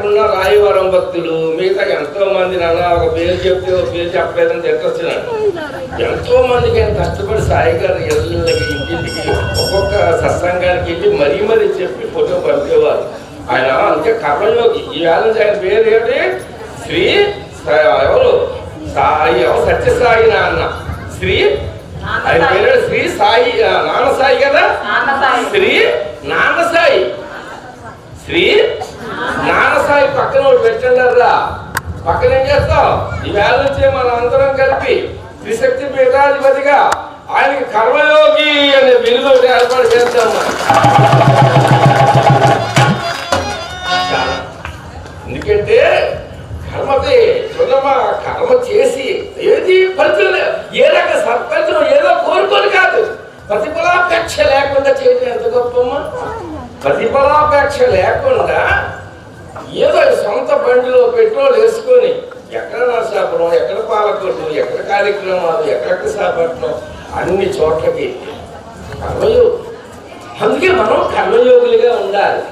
ఉన్న రాయవరం భక్తులు మిగతా ఎంతో మంది నాన్న ఒక పేరు చెప్తే ఒక పేరు చెప్పలేదని తిట్టొచ్చినాడు ఎంతో మందికి ఆయన కష్టపడి సాయి గారు ఇళ్ళకి ఇంటింటికి ఒక్కొక్క సత్సంగానికి వెళ్ళి మరీ మరీ చెప్పి ఫోటో పంపేవారు. ఆయన అంతే కర్మయోగి. ఈ వేళ ఆయన పేరు ఏంటి శ్రీ ఎవరు? సాయి సత్యసాయి నాన్న. శ్రీ? ఆయన పేరు శ్రీ సాయి నాన్న సాయి కదా? శ్రీ నాన్న సాయి. శ్రీ నాన్న సాయి పక్కన ఒకటి పెట్టండారా పక్కన ఏం చేస్తాం ఈ వేళ నుంచి మనం అందరం కలిపి త్రిశక్తి పీఠాధిపతిగా ఆయనకి కర్మయోగి అనే బిల్లు ఏర్పాటు చేస్తాం ఎందుకంటే కర్మతే చూడమ్మా కర్మ చేసి ఏది ఫలితం ఏ రక సత్ఫలితం ఏదో కోరుకొని కాదు. ప్రతిఫలాపేక్ష లేకుండా చేయడం ఎంత గొప్పమ్మా? ప్రతిఫలాపేక్ష లేకుండా ఏదో సొంత బండిలో పెట్రోల్ వేసుకొని ఎక్కడ నరసాపురం ఎక్కడ పాలకొట్టు ఎక్కడ కార్యక్రమాలు ఎక్కడెక్కడ సాపట్నం అన్ని చోట్లకి. కర్మయోగి. అందుకే మనం కర్మయోగులుగా ఉండాలి.